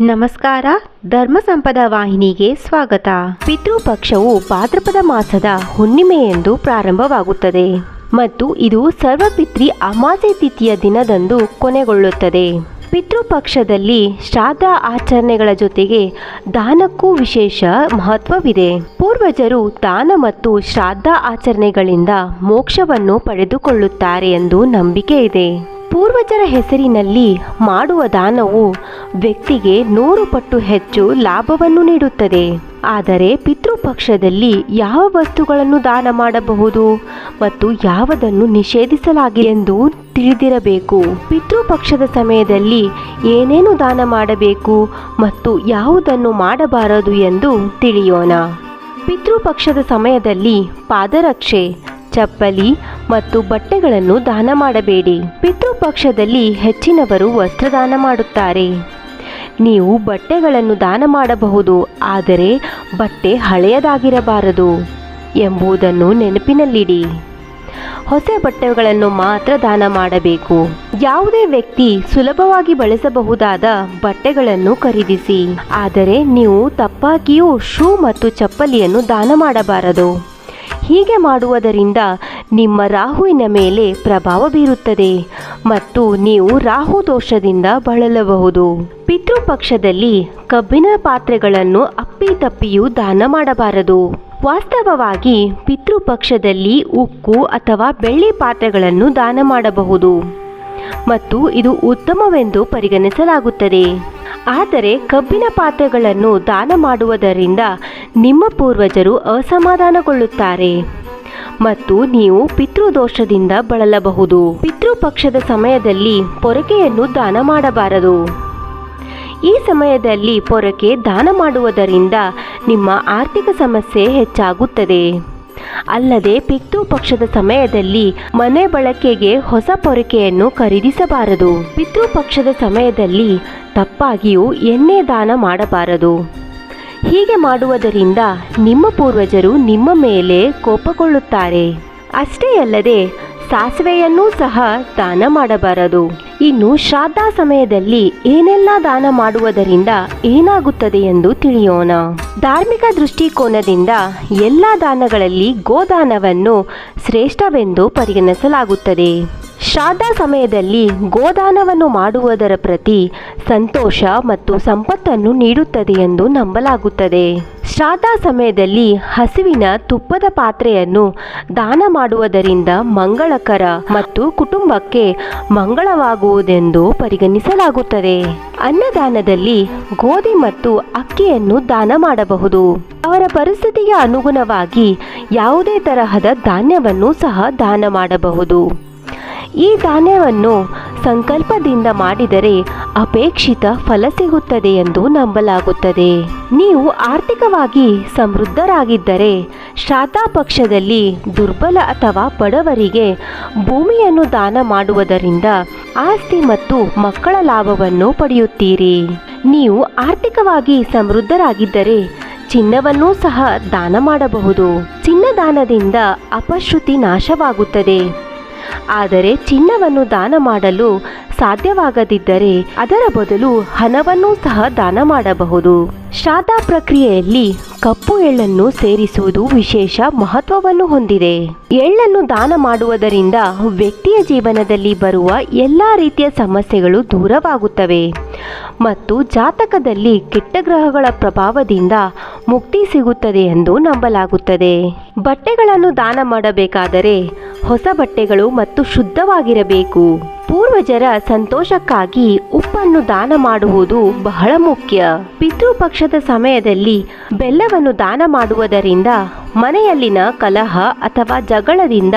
ನಮಸ್ಕಾರ, ಧರ್ಮ ಸಂಪದ ವಾಹಿನಿಗೆ ಸ್ವಾಗತ. ಪಿತೃಪಕ್ಷವು ಭಾದ್ರಪದ ಮಾಸದ ಹುಣ್ಣಿಮೆಯೆಂದು ಪ್ರಾರಂಭವಾಗುತ್ತದೆ ಮತ್ತು ಇದು ಸರ್ವಪಿತ್ರಿ ಅಮಾಸೆ ತಿಥಿಯ ದಿನದಂದು ಕೊನೆಗೊಳ್ಳುತ್ತದೆ. ಪಿತೃಪಕ್ಷದಲ್ಲಿ ಶ್ರಾದ್ದ ಆಚರಣೆಗಳ ಜೊತೆಗೆ ದಾನಕ್ಕೂ ವಿಶೇಷ ಮಹತ್ವವಿದೆ. ಪೂರ್ವಜರು ದಾನ ಮತ್ತು ಶ್ರಾದ್ದ ಆಚರಣೆಗಳಿಂದ ಮೋಕ್ಷವನ್ನು ಪಡೆದುಕೊಳ್ಳುತ್ತಾರೆ ಎಂದು ನಂಬಿಕೆ ಇದೆ. ಪೂರ್ವಜರ ಹೆಸರಿನಲ್ಲಿ ಮಾಡುವ ದಾನವು ವ್ಯಕ್ತಿಗೆ ನೂರು ಪಟ್ಟು ಹೆಚ್ಚು ಲಾಭವನ್ನು ನೀಡುತ್ತದೆ. ಆದರೆ ಪಿತೃಪಕ್ಷದಲ್ಲಿ ಯಾವ ವಸ್ತುಗಳನ್ನು ದಾನ ಮಾಡಬಹುದು ಮತ್ತು ಯಾವುದನ್ನು ನಿಷೇಧಿಸಲಾಗಿದೆ ಎಂದು ತಿಳಿದಿರಬೇಕು. ಪಿತೃಪಕ್ಷದ ಸಮಯದಲ್ಲಿ ಏನೇನು ದಾನ ಮಾಡಬೇಕು ಮತ್ತು ಯಾವುದನ್ನು ಮಾಡಬಾರದು ಎಂದು ತಿಳಿಯೋಣ. ಪಿತೃಪಕ್ಷದ ಸಮಯದಲ್ಲಿ ಪಾದರಕ್ಷೆ, ಚಪ್ಪಲಿ ಮತ್ತು ಬಟ್ಟೆಗಳನ್ನು ದಾನ ಮಾಡಬೇಡಿ. ಪಿತೃಪಕ್ಷದಲ್ಲಿ ಹೆಚ್ಚಿನವರು ವಸ್ತ್ರದಾನ ಮಾಡುತ್ತಾರೆ. ನೀವು ಬಟ್ಟೆಗಳನ್ನು ದಾನ ಮಾಡಬಹುದು, ಆದರೆ ಬಟ್ಟೆ ಹಳೆಯದಾಗಿರಬಾರದು ಎಂಬುದನ್ನು ನೆನಪಿನಲ್ಲಿಡಿ. ಹೊಸ ಬಟ್ಟೆಗಳನ್ನು ಮಾತ್ರ ದಾನ ಮಾಡಬೇಕು. ಯಾವುದೇ ವ್ಯಕ್ತಿ ಸುಲಭವಾಗಿ ಬಳಸಬಹುದಾದ ಬಟ್ಟೆಗಳನ್ನು ಖರೀದಿಸಿ, ಆದರೆ ನೀವು ತಪ್ಪಾಗಿಯೂ ಶೂ ಮತ್ತು ಚಪ್ಪಲಿಯನ್ನು ದಾನ ಮಾಡಬಾರದು. ಹೀಗೆ ಮಾಡುವುದರಿಂದ ನಿಮ್ಮ ರಾಹುವಿನ ಮೇಲೆ ಪ್ರಭಾವ ಬೀರುತ್ತದೆ. ಮತ್ತು ನೀವು ರಾಹು ದೋಷದಿಂದ ಬಳಲಬಹುದು. ಪಿತೃಪಕ್ಷದಲ್ಲಿ ಕಬ್ಬಿನ ಪಾತ್ರೆಗಳನ್ನು ಅಪ್ಪಿತಪ್ಪಿಯೂ ದಾನ ಮಾಡಬಾರದು. ವಾಸ್ತವವಾಗಿ ಪಿತೃಪಕ್ಷದಲ್ಲಿ ಉಕ್ಕು ಅಥವಾ ಬೆಳ್ಳಿ ಪಾತ್ರೆಗಳನ್ನು ದಾನ ಮಾಡಬಹುದು. ಮತ್ತು ಇದು ಉತ್ತಮವೆಂದು ಪರಿಗಣಿಸಲಾಗುತ್ತದೆ. ಆದರೆ ಕಬ್ಬಿನ ಪಾತ್ರೆಗಳನ್ನು ದಾನ ಮಾಡುವುದರಿಂದ ನಿಮ್ಮ ಪೂರ್ವಜರು ಅಸಮಾಧಾನಗೊಳ್ಳುತ್ತಾರೆ. ಮತ್ತು ನೀವು ಪಿತೃದೋಷದಿಂದ ಬಳಲಬಹುದು. ಪಿತೃಪಕ್ಷದ ಸಮಯದಲ್ಲಿ ಪೊರಕೆಯನ್ನು ದಾನ ಮಾಡಬಾರದು. ಈ ಸಮಯದಲ್ಲಿ ಪೊರಕೆ ದಾನ ಮಾಡುವುದರಿಂದ ನಿಮ್ಮ ಆರ್ಥಿಕ ಸಮಸ್ಯೆ ಹೆಚ್ಚಾಗುತ್ತದೆ. ಅಲ್ಲದೆ ಪಿತೃಪಕ್ಷದ ಸಮಯದಲ್ಲಿ ಮನೆ ಬಳಕೆಗೆ ಹೊಸ ಪೊರಕೆಯನ್ನು ಖರೀದಿಸಬಾರದು. ಪಿತೃಪಕ್ಷದ ಸಮಯದಲ್ಲಿ ತಪ್ಪಾಗಿಯೂ ಎಣ್ಣೆ ದಾನ ಮಾಡಬಾರದು. ಹೀಗೆ ಮಾಡುವುದರಿಂದ ನಿಮ್ಮ ಪೂರ್ವಜರು ನಿಮ್ಮ ಮೇಲೆ ಕೋಪಗೊಳ್ಳುತ್ತಾರೆ. ಅಷ್ಟೇ ಅಲ್ಲದೆ ಸಾಸಿವೆಯನ್ನೂ ಸಹ ದಾನ ಮಾಡಬಾರದು. ಇನ್ನು ಶ್ರಾದ್ದ ಸಮಯದಲ್ಲಿ ಏನೆಲ್ಲ ದಾನ ಮಾಡುವುದರಿಂದ ಏನಾಗುತ್ತದೆ ಎಂದು ತಿಳಿಯೋಣ. ಧಾರ್ಮಿಕ ದೃಷ್ಟಿಕೋನದಿಂದ ಎಲ್ಲ ದಾನಗಳಲ್ಲಿ ಗೋದಾನವನ್ನು ಶ್ರೇಷ್ಠವೆಂದು ಪರಿಗಣಿಸಲಾಗುತ್ತದೆ. ಶ್ರಾದ್ದ ಸಮಯದಲ್ಲಿ ಗೋದಾನವನ್ನು ಮಾಡುವುದರ ಪ್ರತಿ ಸಂತೋಷ ಮತ್ತು ಸಂಪತ್ತನ್ನು ನೀಡುತ್ತದೆ ಎಂದು ನಂಬಲಾಗುತ್ತದೆ. ಶ್ರಾದ್ದ ಸಮಯದಲ್ಲಿ ಹಸುವಿನ ತುಪ್ಪದ ಪಾತ್ರೆಯನ್ನು ದಾನ ಮಾಡುವುದರಿಂದ ಮಂಗಳಕರ ಮತ್ತು ಕುಟುಂಬಕ್ಕೆ ಮಂಗಳವಾಗುವುದೆಂದು ಪರಿಗಣಿಸಲಾಗುತ್ತದೆ. ಅನ್ನದಾನದಲ್ಲಿ ಗೋಧಿ ಮತ್ತು ಅಕ್ಕಿಯನ್ನು ದಾನ ಮಾಡಬಹುದು. ಅವರ ಪರಿಸ್ಥಿತಿಗೆ ಅನುಗುಣವಾಗಿ ಯಾವುದೇ ತರಹದ ಧಾನ್ಯವನ್ನು ಸಹ ದಾನ ಮಾಡಬಹುದು. ಈ ಧಾನ್ಯವನ್ನು ಸಂಕಲ್ಪದಿಂದ ಮಾಡಿದರೆ ಅಪೇಕ್ಷಿತ ಫಲ ಸಿಗುತ್ತದೆ ಎಂದು ನಂಬಲಾಗುತ್ತದೆ. ನೀವು ಆರ್ಥಿಕವಾಗಿ ಸಮೃದ್ಧರಾಗಿದ್ದರೆ ಶ್ರಾದ್ದ ಪಕ್ಷದಲ್ಲಿ ದುರ್ಬಲ ಅಥವಾ ಬಡವರಿಗೆ ಭೂಮಿಯನ್ನು ದಾನ ಮಾಡುವುದರಿಂದ ಆಸ್ತಿ ಮತ್ತು ಮಕ್ಕಳ ಲಾಭವನ್ನು ಪಡೆಯುತ್ತೀರಿ. ನೀವು ಆರ್ಥಿಕವಾಗಿ ಸಮೃದ್ಧರಾಗಿದ್ದರೆ ಚಿನ್ನವನ್ನೂ ಸಹ ದಾನ ಮಾಡಬಹುದು. ಚಿನ್ನದಾನದಿಂದ ಅಪಶ್ರುತಿ ನಾಶವಾಗುತ್ತದೆ. ಆದರೆ ಚಿನ್ನವನ್ನು ದಾನ ಮಾಡಲು ಸಾಧ್ಯವಾಗದಿದ್ದರೆ ಅದರ ಬದಲು ಹಣವನ್ನು ಸಹ ದಾನ ಮಾಡಬಹುದು. ಶ್ರಾದ್ದ ಪ್ರಕ್ರಿಯೆಯಲ್ಲಿ ಕಪ್ಪು ಎಳ್ಳನ್ನು ಸೇರಿಸುವುದು ವಿಶೇಷ ಮಹತ್ವವನ್ನು ಹೊಂದಿದೆ. ಎಳ್ಳನ್ನು ದಾನ ಮಾಡುವುದರಿಂದ ವ್ಯಕ್ತಿಯ ಜೀವನದಲ್ಲಿ ಬರುವ ಎಲ್ಲ ರೀತಿಯ ಸಮಸ್ಯೆಗಳು ದೂರವಾಗುತ್ತವೆ. ಮತ್ತು ಜಾತಕದಲ್ಲಿ ಕೆಟ್ಟ ಗ್ರಹಗಳ ಪ್ರಭಾವದಿಂದ ಮುಕ್ತಿ ಸಿಗುತ್ತದೆ ಎಂದು ನಂಬಲಾಗುತ್ತದೆ. ಬಟ್ಟೆಗಳನ್ನು ದಾನ ಮಾಡಬೇಕಾದರೆ ಹೊಸ ಬಟ್ಟೆಗಳು ಮತ್ತು ಶುದ್ಧವಾಗಿರಬೇಕು. ಪೂರ್ವಜರ ಸಂತೋಷಕ್ಕಾಗಿ ಉಪ್ಪನ್ನು ದಾನ ಮಾಡುವುದು ಬಹಳ ಮುಖ್ಯ. ಪಿತೃಪಕ್ಷದ ಸಮಯದಲ್ಲಿ ಬೆಲ್ಲವನ್ನು ದಾನ ಮಾಡುವುದರಿಂದ ಮನೆಯಲ್ಲಿನ ಕಲಹ ಅಥವಾ ಜಗಳದಿಂದ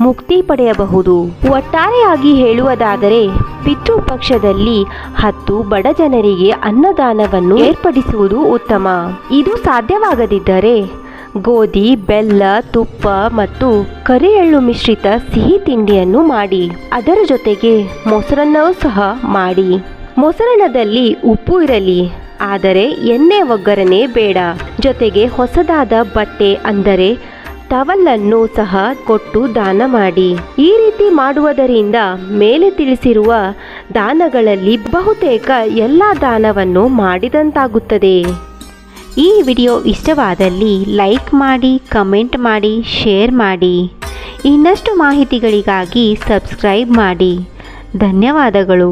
ಮುಕ್ತಿ ಪಡೆಯಬಹುದು. ಒಟ್ಟಾರೆಯಾಗಿ ಹೇಳುವುದಾದರೆ, ಪಿತೃಪಕ್ಷದಲ್ಲಿ ಹತ್ತು ಬಡ ಜನರಿಗೆ ಅನ್ನದಾನವನ್ನು ಏರ್ಪಡಿಸುವುದು ಉತ್ತಮ. ಇದು ಸಾಧ್ಯವಾಗದಿದ್ದರೆ, ಗೋಧಿ, ಬೆಲ್ಲ, ತುಪ್ಪ ಮತ್ತು ಕರಿ ಎಳ್ಳು ಮಿಶ್ರಿತ ಸಿಹಿ ತಿಂಡಿಯನ್ನು ಮಾಡಿ. ಅದರ ಜೊತೆಗೆ ಮೊಸರನ್ನೂ ಸಹ ಮಾಡಿ. ಮೊಸರನ್ನದಲ್ಲಿ ಉಪ್ಪು ಇರಲಿ, ಆದರೆ ಎಣ್ಣೆ ಒಗ್ಗರಣೆ ಬೇಡ. ಜೊತೆಗೆ ಹೊಸದಾದ ಬಟ್ಟೆ ಅಂದರೆ ಟವಲನ್ನು ಸಹ ಕೊಟ್ಟು ದಾನ ಮಾಡಿ. ಈ ರೀತಿ ಮಾಡುವುದರಿಂದ ಮೇಲೆ ತಿಳಿಸಿರುವ ದಾನಗಳಲ್ಲಿ ಬಹುತೇಕ ಎಲ್ಲ ದಾನವನ್ನು ಮಾಡಿದಂತಾಗುತ್ತದೆ. ಈ ವಿಡಿಯೋ ಇಷ್ಟವಾದಲ್ಲಿ ಲೈಕ್ ಮಾಡಿ, ಕಮೆಂಟ್ ಮಾಡಿ, ಶೇರ್ ಮಾಡಿ. ಇನ್ನಷ್ಟು ಮಾಹಿತಿಗಳಿಗಾಗಿ ಸಬ್ಸ್ಕ್ರೈಬ್ ಮಾಡಿ. ಧನ್ಯವಾದಗಳು.